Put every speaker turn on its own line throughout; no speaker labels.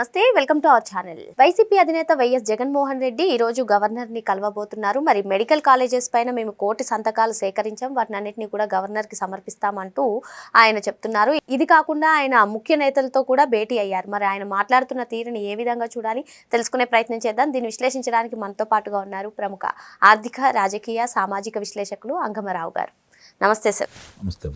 నమస్తే welcome to our channel. YCP అధినేత YS Jaganmohan Reddy ఈ రోజు గవర్నర్ని కలవబోతున్నారు. మరి మెడికల్ కాలేజెస్ పైన మేము కోటి సంతకాలు సేకరించాం. వాటిని అన్నింటినీ కూడా గవర్నర్కి సమర్పిస్తామంటూ ఆయన చెప్తున్నారు. ఇది కాకుండా ఆయన ముఖ్య నేతలతో కూడా భేటీ అయ్యారు. మరి ఆయన మాట్లాడుతున్న తీరుని ఏ విధంగా చూడాలి? తెలుసుకునే ప్రయత్నం చేద్దాం. దీన్ని విశ్లేషించడానికి మనతో పాటుగా ఉన్నారు ప్రముఖ ఆర్థిక రాజకీయ సామాజిక విశ్లేషకులు అంగమరావు గారు. నమస్తే సార్.
నమస్తే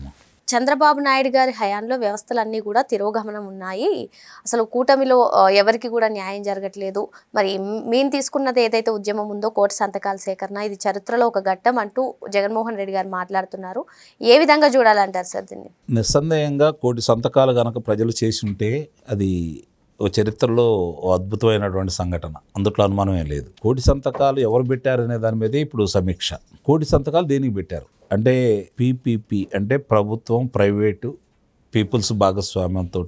చంద్రబాబు నాయుడు గారి హయాంలో వ్యవస్థలన్నీ కూడా తిరోగమనం ఉన్నాయి. అసలు కూటమిలో ఎవరికి కూడా న్యాయం జరగట్లేదు. మరి మేము తీసుకున్నది ఏదైతే ఉద్యమం ఉందో కోటి సంతకాల సేకరణ ఇది చరిత్రలో ఒక ఘట్టం అంటూ జగన్మోహన్ రెడ్డి గారు మాట్లాడుతున్నారు. ఏ విధంగా చూడాలంటారు సార్ దీన్ని?
నిస్సందేహంగా కోటి సంతకాలు కనుక ప్రజలు చేసి ఉంటే అది ఓ చరిత్రలో అద్భుతమైనటువంటి సంఘటన. అందుట్లో అనుమానమే లేదు. కోటి సంతకాలు ఎవరు పెట్టారనే దాని మీదే ఇప్పుడు సమీక్ష. కోటి సంతకాలు దేనికి పెట్టారు? అంటే పీపీపీ అంటే ప్రభుత్వం ప్రైవేటు పీపుల్స్ భాగస్వామ్యంతో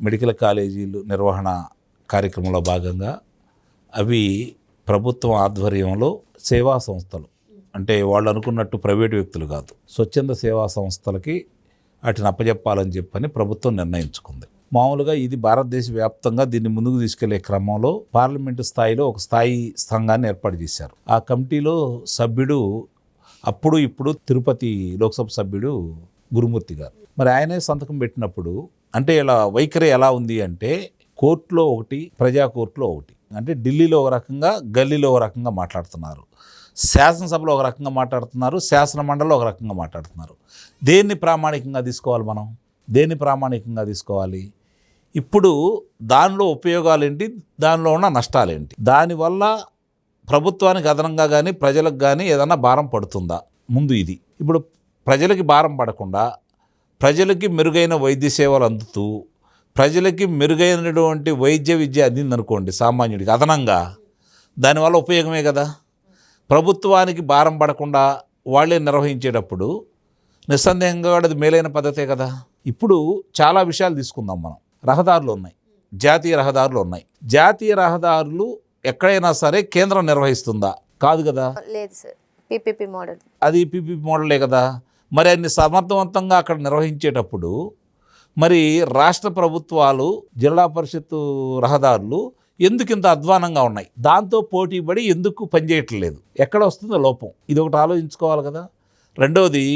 మెడికల్ కాలేజీలు నిర్వహణ కార్యక్రమంలో భాగంగా అవి ప్రభుత్వం ఆధ్వర్యంలో సేవా సంస్థలు. అంటే వాళ్ళు అనుకున్నట్టు ప్రైవేటు వ్యక్తులు కాదు. స్వచ్ఛంద సేవా సంస్థలకి వాటిని అప్పజెప్పాలని చెప్పని ప్రభుత్వం నిర్ణయించుకుంది. మామూలుగా ఇది భారతదేశ వ్యాప్తంగా దీన్ని ముందుకు తీసుకెళ్ళే క్రమంలో పార్లమెంటు స్థాయిలో ఒక స్థాయి సంఘాన్ని ఏర్పాటు చేశారు. ఆ కమిటీలో సభ్యుడు అప్పుడు ఇప్పుడు తిరుపతి లోక్సభ సభ్యుడు గురుమూర్తి గారు. మరి ఆయనే సంతకం పెట్టినప్పుడు అంటే ఇలా వైఖరి ఎలా ఉంది అంటే కోర్టులో ఒకటి ప్రజా కోర్టులో ఒకటి. అంటే ఢిల్లీలో ఒక రకంగా గల్లీలో ఒక రకంగా మాట్లాడుతున్నారు. శాసనసభలో ఒక రకంగా మాట్లాడుతున్నారు శాసన మండలిలో ఒక రకంగా మాట్లాడుతున్నారు. దేన్ని ప్రామాణికంగా తీసుకోవాలి మనం? దేన్ని ప్రామాణికంగా తీసుకోవాలి? ఇప్పుడు దానిలో ఉపయోగాలు ఏంటి దానిలో ఉన్న నష్టాలు ఏంటి దానివల్ల ప్రభుత్వానికి అదనంగా కానీ ప్రజలకు కానీ ఏదైనా భారం పడుతుందా? ముందు ఇది. ఇప్పుడు ప్రజలకి భారం పడకుండా ప్రజలకి మెరుగైన వైద్య సేవలు అందుతూ ప్రజలకి మెరుగైనటువంటి వైద్య విద్య అందిందనుకోండి సామాన్యుడికి అదనంగా దానివల్ల ఉపయోగమే కదా? ప్రభుత్వానికి భారం పడకుండా వాళ్ళే నిర్వహించేటప్పుడు నిస్సందేహంగా అది మేలైన పద్ధతే కదా? ఇప్పుడు చాలా విషయాలు తీసుకుందాం మనం. రహదారులు ఉన్నాయి. జాతీయ రహదారులు ఉన్నాయి. జాతీయ రహదారులు ఎక్కడైనా సరే కేంద్రం నిర్వహిస్తుందా? కాదు కదా.
లేదు సార్. PPP model.
అది పీపీ మోడలే కదా. మరి అన్ని సమర్థవంతంగా అక్కడ నిర్వహించేటప్పుడు మరి రాష్ట్ర ప్రభుత్వాలు జిల్లా పరిషత్తు రహదారులు ఎందుకు ఇంత అధ్వానంగా ఉన్నాయి? దాంతో పోటీపడి ఎందుకు పనిచేయట్లేదు? ఎక్కడ వస్తుందో లోపం. ఇది ఒకటి ఆలోచించుకోవాలి కదా. రెండవది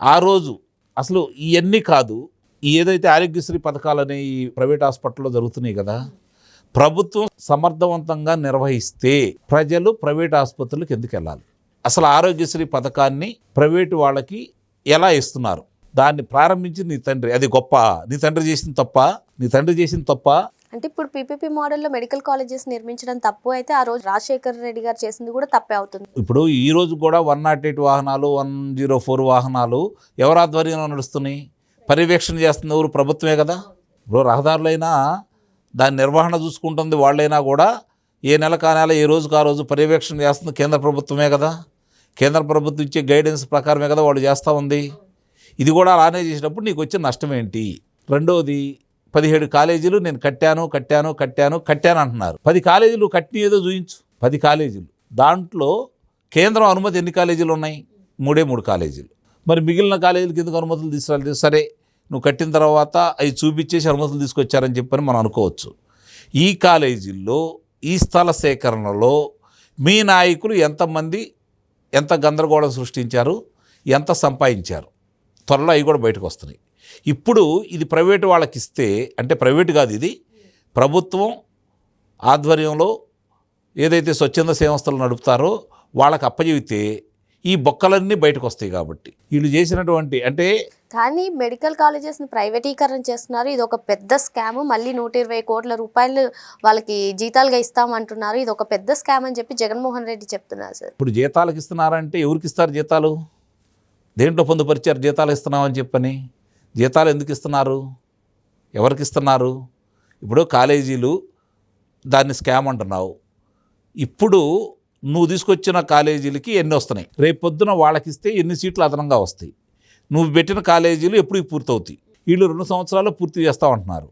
ఆ రోజు అసలు ఇవన్నీ కాదు ఈ ఏదైతే ఆరోగ్యశ్రీ పథకాలు ఈ ప్రైవేట్ హాస్పిటల్లో జరుగుతున్నాయి కదా ప్రభుత్వం సమర్థవంతంగా నిర్వహిస్తే ప్రజలు ప్రైవేట్ ఆసుపత్రులకు ఎందుకు వెళ్ళాలి? అసలు ఆరోగ్యశ్రీ పథకాన్ని ప్రైవేటు వాళ్ళకి ఎలా ఇస్తున్నారు? దాన్ని ప్రారంభించి నీ తండ్రి. అది గొప్ప. నీ తండ్రి చేసిన తప్ప నీ తండ్రి చేసిన తప్ప.
అంటే ఇప్పుడు పీపీపీ మోడల్లో మెడికల్ కాలేజెస్ నిర్మించడం తప్పు అయితే ఆ రోజు రాజశేఖర్ రెడ్డి గారు చేసింది కూడా తప్పే అవుతుంది.
ఇప్పుడు ఈ రోజు కూడా వన్ నాట్ ఎయిట్ వాహనాలు వన్ జీరో ఫోర్ వాహనాలు ఎవరి ఆధ్వర్యంలో నడుస్తున్నాయి? పర్యవేక్షణ చేస్తుంది ఎవరు ప్రభుత్వమే కదా? ఇప్పుడు రహదారులైనా దాని నిర్వహణ చూసుకుంటుంది వాళ్ళైనా కూడా ఏ నెల కా నెల ఏ రోజుకు ఆ రోజు పర్యవేక్షణ చేస్తుంది కేంద్ర ప్రభుత్వమే కదా. కేంద్ర ప్రభుత్వం ఇచ్చే గైడెన్స్ ప్రకారమే కదా వాళ్ళు చేస్తూ ఉంది. ఇది కూడా అలానే చేసినప్పుడు నీకు వచ్చే నష్టం ఏంటి? రెండవది పదిహేడు కాలేజీలు నేను కట్టాను కట్టాను కట్టాను కట్టాను అంటున్నారు. పది కాలేజీలు కట్టిన ఏదో చూయించు పది కాలేజీలు. దాంట్లో కేంద్రం అనుమతి ఎన్ని కాలేజీలు ఉన్నాయి? మూడే మూడు కాలేజీలు. మరి మిగిలిన కాలేజీలకి ఎందుకు అనుమతులు తీసుకురాలేదు? సరే నువ్వు కట్టిన తర్వాత అవి చూపించేసి అనుమతులు తీసుకొచ్చారని చెప్పని మనం అనుకోవచ్చు. ఈ కాలేజీల్లో ఈ స్థల సేకరణలో మీ నాయకులు ఎంతమంది ఎంత గందరగోళం సృష్టించారు ఎంత సంపాదించారు? త్వరలో అవి కూడా బయటకు వస్తున్నాయి. ఇప్పుడు ఇది ప్రైవేటు వాళ్ళకి ఇస్తే అంటే ప్రైవేటు కాదు ఇది ప్రభుత్వం ఆధ్వర్యంలో ఏదైతే స్వచ్ఛంద సంస్థలు నడుపుతారో వాళ్ళకి అప్పజెబితే ఈ బొక్కలన్నీ బయటకు వస్తాయి కాబట్టి. వీళ్ళు చేసినటువంటి అంటే
కానీ మెడికల్ కాలేజెస్ని ప్రైవేటీకరణ చేస్తున్నారు. ఇది ఒక పెద్ద స్కామ్. మళ్ళీ నూట ఇరవై కోట్ల రూపాయలు వాళ్ళకి జీతాలుగా ఇస్తామంటున్నారు. ఇది ఒక పెద్ద స్కామ్ అని చెప్పి జగన్మోహన్ రెడ్డి చెప్తున్నారు సార్.
ఇప్పుడు జీతాలకు ఇస్తున్నారంటే ఎవరికి ఇస్తారు జీతాలు? దేంట్లో పొందుపరిచారు జీతాలు ఇస్తున్నామని చెప్పని? జీతాలు ఎందుకు ఇస్తున్నారు? ఎవరికి ఇస్తున్నారు? ఇప్పుడు కాలేజీలు దాన్ని స్కామ్ అంటున్నావు. ఇప్పుడు నువ్వు తీసుకొచ్చిన కాలేజీలకి ఎన్ని వస్తున్నాయి? రేపు పొద్దున వాళ్ళకి ఇస్తే ఎన్ని సీట్లు అదనంగా వస్తాయి? నువ్వు పెట్టిన కాలేజీలు ఎప్పుడు పూర్తవుతాయి. వీళ్ళు రెండు సంవత్సరాలు పూర్తి చేస్తూ ఉంటున్నారు.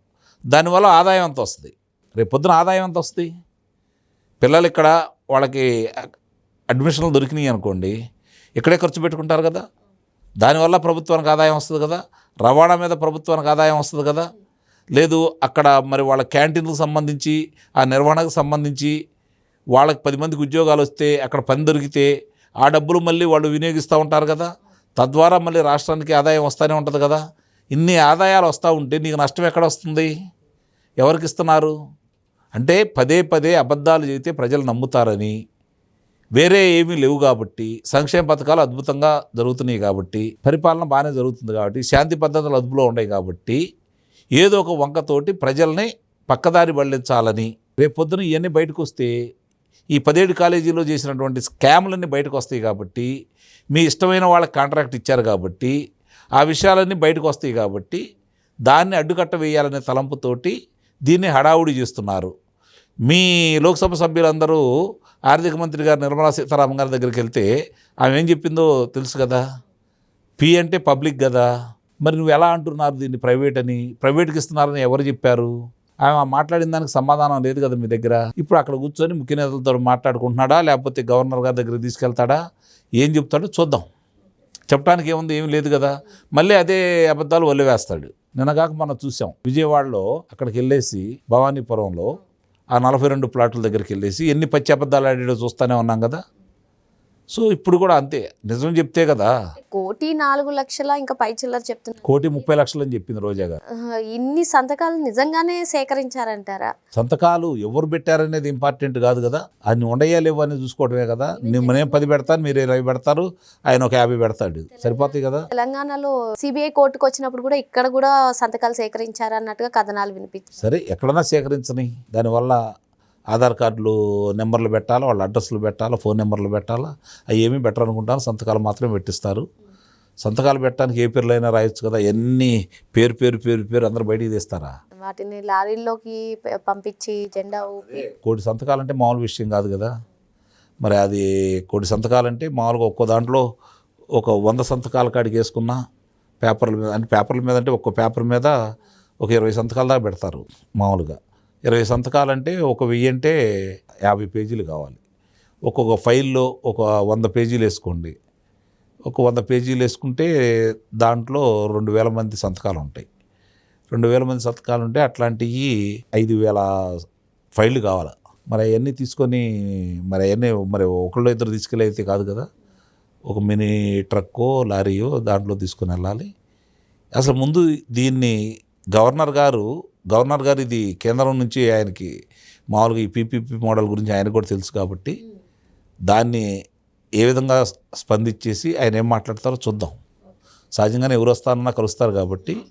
దానివల్ల ఆదాయం ఎంత వస్తుంది. రేపు పొద్దున ఆదాయం ఎంత వస్తుంది? పిల్లలు ఇక్కడ వాళ్ళకి అడ్మిషన్లు దొరికినాయి అనుకోండి ఇక్కడే ఖర్చు పెట్టుకుంటారు కదా. దానివల్ల ప్రభుత్వానికి ఆదాయం వస్తుంది కదా. రవాణా మీద ప్రభుత్వానికి ఆదాయం వస్తుంది కదా. లేదు అక్కడ మరి వాళ్ళ క్యాంటీన్లకు సంబంధించి ఆ నిర్వహణకు సంబంధించి వాళ్ళకి పది మందికి ఉద్యోగాలు వస్తే అక్కడ పని దొరికితే ఆ డబ్బులు మళ్ళీ వాళ్ళు వినియోగిస్తూ ఉంటారు కదా. తద్వారా మళ్ళీ రాష్ట్రానికి ఆదాయం వస్తూనే ఉంటుంది కదా. ఇన్ని ఆదాయాలు వస్తూ ఉంటే నీకు నష్టం ఎక్కడ వస్తుంది? ఎవరికి ఇస్తున్నారు? అంటే పదే పదే అబద్ధాలు చెబితే ప్రజలు నమ్ముతారని. వేరే ఏమీ లేవు కాబట్టి సంక్షేమ పథకాలు అద్భుతంగా జరుగుతున్నాయి కాబట్టి పరిపాలన బాగానే జరుగుతుంది కాబట్టి శాంతి పద్ధతులు అదుపులో ఉన్నాయి కాబట్టి ఏదో ఒక వంకతోటి ప్రజల్ని పక్కదారి బళ్ళించాలని. రేపొద్దున ఇవన్నీ బయటకు వస్తే ఈ పదేడు కాలేజీలో చేసినటువంటి స్కామ్లన్నీ బయటకు వస్తాయి కాబట్టి మీ ఇష్టమైన వాళ్ళకి కాంట్రాక్ట్ ఇచ్చారు కాబట్టి ఆ విషయాలన్నీ బయటకు వస్తాయి కాబట్టి దాన్ని అడ్డుకట్ట వేయాలనే తలంపుతోటి దీన్ని హడావుడి చేస్తున్నారు. మీ లోక్సభ సభ్యులందరూ ఆర్థిక మంత్రి గారు నిర్మలా సీతారామన్ గారి దగ్గరికి వెళ్తే ఆమె ఏం చెప్పిందో తెలుసు కదా? పి అంటే పబ్లిక్ కదా? మరి నువ్వు ఎలా అంటున్నారు దీన్ని ప్రైవేట్ అని? ప్రైవేట్కి ఇస్తున్నారని ఎవరు చెప్పారు? ఆమె మాట్లాడిన దానికి సమాధానం లేదు కదా మీ దగ్గర? ఇప్పుడు అక్కడ కూర్చొని ముఖ్య నేతలతో మాట్లాడుకుంటున్నాడా? లేకపోతే గవర్నర్ గారి దగ్గరికి తీసుకెళ్తాడా? ఏం చెప్తాడో చూద్దాం. చెప్పడానికి ఏముంది? ఏమి లేదు కదా. మళ్ళీ అదే అబద్ధాలు వదిలివేస్తాడు నిన్నగాక మనం చూసాం. విజయవాడలో అక్కడికి వెళ్ళేసి భవానీపురంలో ఆ నలభై రెండు ప్లాట్ల దగ్గరికి వెళ్ళేసి ఎన్ని పచ్చి అబద్ధాలు ఆడాడో చూస్తూనే ఉన్నాం కదా. సో ఇప్పుడు కూడా అంతే. నిజం చెప్తే కదా.
కోటి నాలుగు లక్షల ఇంకా పై చిల్లర చెప్తున్నారు.
కోటి ముప్పై లక్షలు అని చెప్పింది రోజా గారు.
ఇన్ని సంతకాలు నిజంగానే సేకరించారంటారా?
సంతకాలు ఎవరు పెట్టారనేది ఇంపార్టెంట్ కాదు కదా. అన్ని ఉండయా లేవు అని చూసుకోవడమే కదా. నేను పది పెడతాను మీరు ఇరవై పెడతారు ఆయన ఒక యాభై పెడతాడు. సరిపోతాయి కదా.
తెలంగాణలో సిబిఐ కోర్టుకు వచ్చినప్పుడు కూడా ఇక్కడ కూడా సంతకాలు సేకరించారన్నట్టుగా కథనాలు వినిపించారు
సరే ఎక్కడన్నా సేకరించని. దానివల్ల ఆధార్ కార్డులు నెంబర్లు పెట్టాలా వాళ్ళ అడ్రస్లు పెట్టాలా ఫోన్ నెంబర్లు పెట్టాలా అవి ఏమీ బెటర్ అనుకుంటాను సంతకాలు మాత్రమే పెట్టిస్తారు. సంతకాలు పెట్టడానికి ఏ పేర్లైనా రాయొచ్చు కదా ఎన్ని పేరు పేరు పేరు పేరు అందరూ బయటికి తీస్తారా?
వాటిని లారీల్లోకి పంపించి జెండా ఊపి
కోటి సంతకాలంటే మామూలు విషయం కాదు కదా. మరి అది కోటి సంతకాలంటే మామూలుగా ఒక్కో దాంట్లో ఒక వంద సంతకాల కాడికి వేసుకున్న పేపర్ల మీద అంటే పేపర్ల మీద అంటే ఒక్కో పేపర్ మీద ఒక ఇరవై సంతకాల దాకా పెడతారు మామూలుగా. ఇరవై సంతకాలంటే ఒక వెయ్యి అంటే యాభై పేజీలు కావాలి. ఒక్కొక్క ఫైల్లో ఒక వంద పేజీలు వేసుకోండి. ఒక వంద పేజీలు వేసుకుంటే దాంట్లో రెండు వేల మంది సంతకాలు ఉంటాయి. రెండు వేల మంది సంతకాలు ఉంటే అట్లాంటివి ఐదు వేల ఫైళ్ళు కావాలి. మరి అవన్నీ తీసుకొని మరి అవన్నీ మరి ఒకళ్ళు ఇద్దరు తీసుకెళ్ళైతే కాదు కదా. ఒక మినీ ట్రక్కో లారీయో దాంట్లో తీసుకొని వెళ్ళాలి. అసలు ముందు దీన్ని గవర్నర్ గారు గవర్నర్ గారు ఇది కేంద్రం నుంచి ఆయనకి మామూలుగా ఈ పీపీపీ మోడల్ గురించి ఆయన కూడా తెలుసు కాబట్టి దాన్ని ఏ విధంగా స్పందించేసి ఆయన ఏం మాట్లాడతారో చూద్దాం. సహజంగానే ఎవరు వస్తారన్నా కలుస్తారు కాబట్టి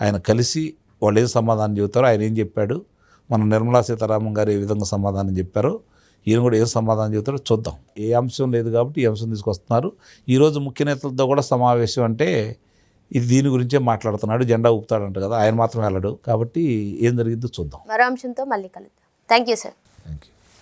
ఆయన కలిసి వాళ్ళు ఏం సమాధానం చెబుతారో ఆయన ఏం చెప్పాడు మన నిర్మలా సీతారామన్ గారు ఏ విధంగా సమాధానం చెప్పారో ఈయన కూడా ఏం సమాధానం చెబుతారో చూద్దాం. ఏ అంశం లేదు కాబట్టి ఈ అంశం తీసుకొస్తున్నారు. ఈరోజు ముఖ్య నేతలతో కూడా సమావేశం అంటే ఇది దీని గురించే మాట్లాడుతున్నాడు జెండా ఊపుతాడంట కదా ఆయన మాత్రం వెళ్ళడు కాబట్టి ఏం జరిగిందో చూద్దాం.
మరో అంశంతో మళ్ళీ కలుద్దాం. Thank you sir
thank you